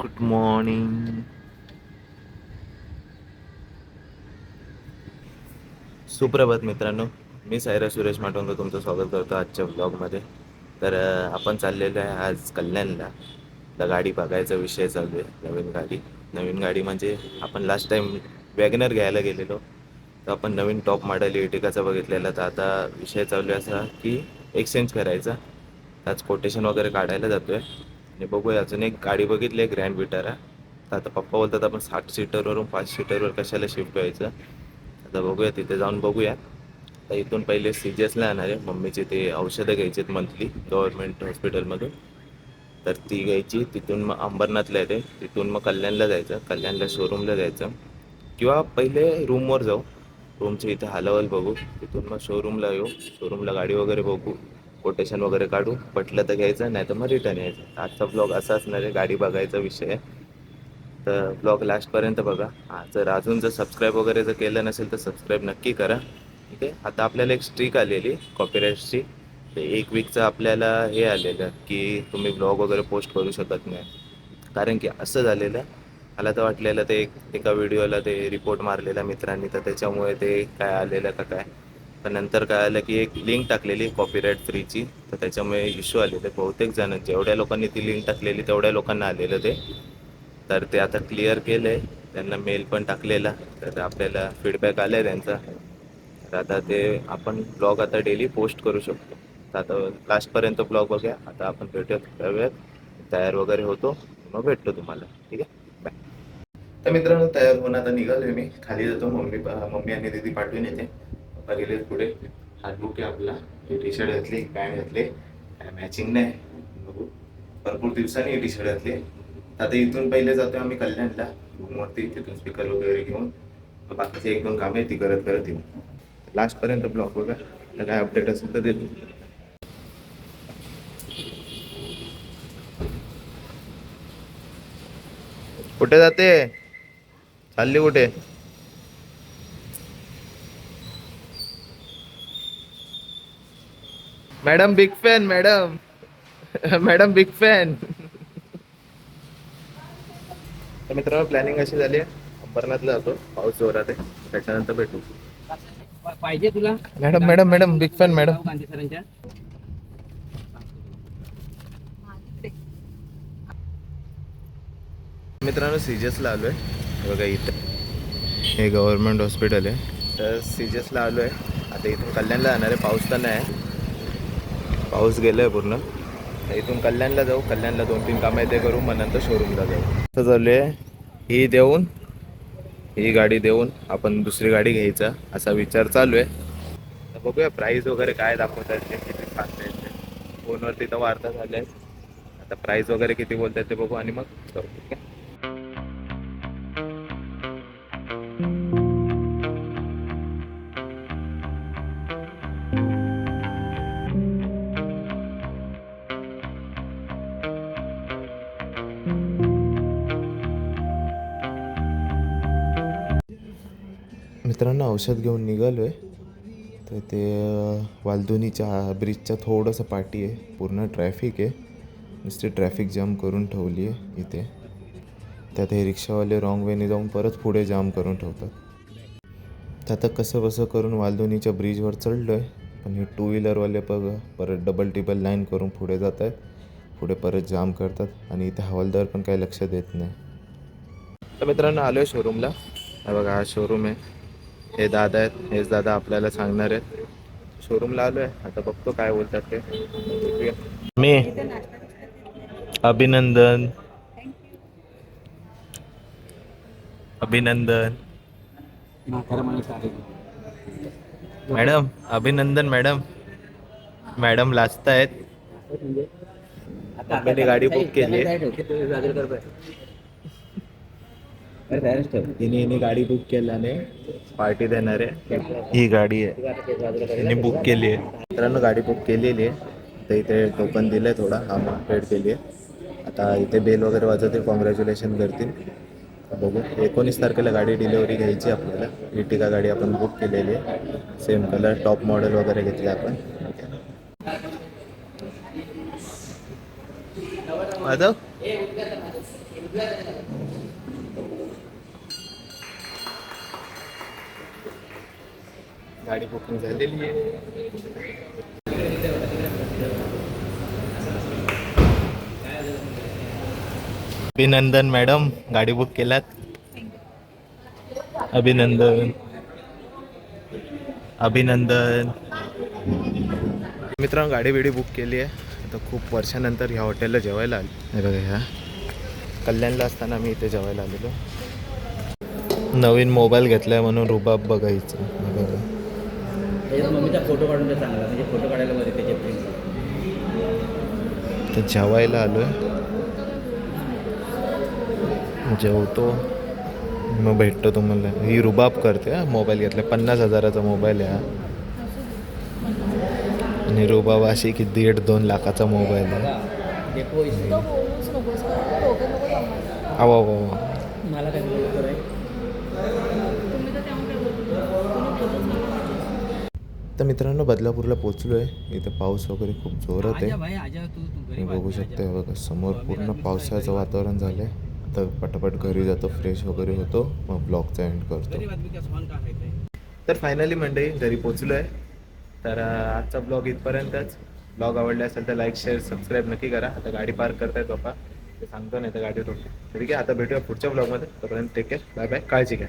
Good morning सुप्रभात मित्रांनो मी सायरा सुरेश माटोंकर तुमचं स्वागत करतो आजच्या ब्लॉगमध्ये तर आपण चाललेलो आहे आज कल्याणला. तर गाडी बघायचा विषय चालू आहे नवीन गाडी. नवीन गाडी म्हणजे आपण लास्ट टाइम वॅगनर घ्यायला गेलेलो. तर आपण नवीन टॉप मॉडेल इटिकाचा बघितलेला. तर आता विषय चालू आहे असा की एक्सचेंज करायचा. आज कोटेशन वगैरे काढायला जातो आहे आणि बघूया अजून एक गाडी बघितली आहे ग्रँड विटारा तर आता पप्पा बोलतात आपण साठ सीटरवरून पाच सीटरवर कशाला शिफ्ट व्हायचं? आता बघूया तिथे जाऊन बघूया तर इथून पहिले सी जी एसला येणार आहे. मम्मीचे ते औषधं घ्यायचे आहेत मंथली गव्हर्नमेंट हॉस्पिटलमधून तर ती घ्यायची. तिथून मग अंबरनाथला येते. तिथून मग कल्याणला जायचं. कल्याणला शोरूमला जायचं. किंवा पहिले रूमवर जाऊ. रूमच्या इथे हलवल बघू. तिथून मग शोरूमला येऊ. शोरूमला गाडी वगैरे बघू. कोटेशन वगैरे काढू. पटलं तर घ्यायचं नाही तर मग रिटर्न यायचं. आजचा ब्लॉग असा असणार आहे गाडी बघायचा विषय आहे. तर ब्लॉग लास्टपर्यंत बघा. हां जर अजून जर सबस्क्राईब वगैरे जर केलं नसेल तर सबस्क्राईब नक्की करा. ठीक आहे? आता आपल्याला एक स्ट्रीक आलेली कॉपीराईटची ते एक वीकचं आपल्याला हे आलेलं की तुम्ही ब्लॉग वगैरे पोस्ट करू शकत नाही. कारण की असं झालेलं मला तर वाटलेलं ते एक एका व्हिडिओला ते रिपोर्ट मारलेला मित्रांनी. तर त्याच्यामुळे ते काय आलेलं का काय? तर नंतर काय आलं की एक लिंक टाकलेली कॉपीराईट फ्रीची तर त्याच्यामुळे इश्यू आलेले बहुतेक जण जेवढ्या लोकांनी ती लिंक टाकलेली तेवढ्या लोकांना आलेलं ते. तर ते आता क्लिअर केलं आहे त्यांना मेल पण टाकलेला. तर आपल्याला फीडबॅक आला आहे त्यांचा. तर आता ते आपण ब्लॉग आता डेली पोस्ट करू शकतो. तर आता लास्टपर्यंत ब्लॉग बघूया. आता आपण भेटूयात करूयात तयार वगैरे होतो. मग भेटतो तुम्हाला. ठीक आहे? बाय तर मित्रांनो तयार होऊन आता निघालोय मी. खाली जातो. मम्मी मम्मी आणि दीदी पाठवून येते. पप्पा गेले पुढे. हात आहे आपला. टी शर्ट घातली पॅन्ट घातले. मॅचिंग नाही. बघू. भरपूर दिवसांनी टी शर्ट घातली. आता इथून पहिले जातो आम्ही कल्याणला. रूमवरती तिथून स्पीकर वगैरे घेऊन. बाकीचे एक दोन कामे ती करत करत येऊ. लास्ट पर्यंत ब्लॉग बघा. तर काय अपडेट असेल तर देतो. कुठे जाते? चालली कुठे? Madam big fan madam madam big fan तर मित्रांनो प्लॅनिंग अशी झाली आहे. अंबरनाथला जातो. पाऊस जोरात आहे. त्याच्यानंतर भेटू. पाहिजे तुला? Madam madam madam big fan madam Gandhi सरांच्या. मित्रांनो सीजसला आलो आहे बघा इथं. हे गव्हर्नमेंट हॉस्पिटल आहे. तर सीजसला आलो आहे आता इथून कल्याणला जाणार आहे. पाऊस तर नाही. पाऊस गेलं आहे पूर्ण. तर इथून कल्याणला जाऊ. कल्याणला दोन तीन कामं आहे ते करू मग नंतर शोरूमला जाऊ. असं चालू आहे. ही देऊन ही गाडी देऊन आपण दुसरी गाडी घ्यायचा असा विचार चालू आहे. तर बघूया प्राईस वगैरे काय दाखवतात ते किती सांगता येते. फोनवरती तर वार्ता झाल्या आहेत. आता प्राईस वगैरे किती बोलतात ते बघू आणि मग जाऊ. ठीक आहे? मित्रांनो औषध घेऊन निघालो आहे तर ते वालधुनीच्या ब्रिजच्या थोडंसं पाठी आहे. पूर्ण ट्रॅफिक आहे. नुसती ट्रॅफिक जाम करून ठेवली आहे इथे. त्यात हे रिक्षावाले रॉंग वेने जाऊन परत पुढे जाम करून ठेवतात. तर आता कसं बसं करून वालधुनीच्या ब्रिजवर चढलो आहे पण हे टू व्हीलरवाले बघ परत डबल टिबल लाईन करून पुढे जात आहेत पुढे परत जाम करतात. आणि इथे हवालदार पण काही लक्ष देत नाही. तर मित्रांनो आलो आहे शोरूमला बघा हा शोरूम आहे. हे दादा आहेत हेच दादा आपल्याला सांगणार आहेत. शोरूमला आलो आहे आता बघतो काय बोलतात ते. मी अभिनंदन. अभिनंदन. मॅडम अभिनंदन मॅडम. मॅडम लाजतायत. आता- मम्मीने गाडी बुक केली आहे. त्याला काय ठेव? ते बाजूला कर बाय. अरे तयारच ठेव. हिने हिने गाडी बुक केल्याने पार्टी देणार. आहे ही गाडी आहे. त्यांनी बुक केली आहे. मित्रांनो गाडी बुक केलेली आहे. तर इथे टोकन दिलं आहे थोडा अमाऊंट पेड केली आहे. आता इथे बेल वगैरे वाजवतील. कॉंग्रॅच्युलेशन करतील. बघू. एकोणीस तारखेला गाडी डिलिव्हरी घ्यायची आपल्याला. इटिका गाडी आपण बुक केलेली आहे. सेम कलर टॉप मॉडेल वगैरे घेतले आपण. माधव? गाडी बुकिंग झालेली आहे अभिनंदन मॅडम गाडी बुक केल्यात. अभिनंदन. अभिनंदन. मित्रांनो गाडी बिडी बुक केली आहे. आता खूप वर्षानंतर ह्या हॉटेलला जेवायला आलो. बघा ह्या. कल्याणला असताना मी इथे जेवायला आलेलो. नवीन मोबाईल घेतलाय म्हणून रुबाब बघायचं. मम्मीचा फोटो काढून दे चांगला म्हणजे फोटो काढायला बरे त्याचे प्रिंट तर जेवायला आलोय. जेवतो. मग भेटतो तुम्हाला. ही रुबाब करते हा मोबाईल घेतला. पन्नास हजाराचा मोबाईल आहे हा. आणि रुबाब अशी की दीड दोन लाखाचा मोबाईल आहे. आवा आवा आवा. मला काय बोलतो रे तुम्ही तर तेव्हा काय बोलतो तुम्ही बोलूच नका म्हटलं. तर मित्रांनो बदलापूरला पोचलो आहे इथे पाऊस वगैरे खूप जोरात आहे. बघू शकता. हे बघा समोर पूर्ण पावसाचं वातावरण झालं आहे आता पटापट घरी जातो फ्रेश वगैरे होतो. मग ब्लॉगचा एंड करतो. तर फायनली मंडळी घरी पोचलो आहे तर आजचा ब्लॉग इथपर्यंतच. ब्लॉग आवडला असेल तर लाईक शेअर सबस्क्राईब नक्की करा. आता गाडी पार्क करतायत बाप्पा ते सांगतो नाही तर गाडी रोखतो ठीक आहे आता भेटूया पुढच्या ब्लॉगमध्ये तोपर्यंत टेक केअर बाय बाय काळजी घ्या.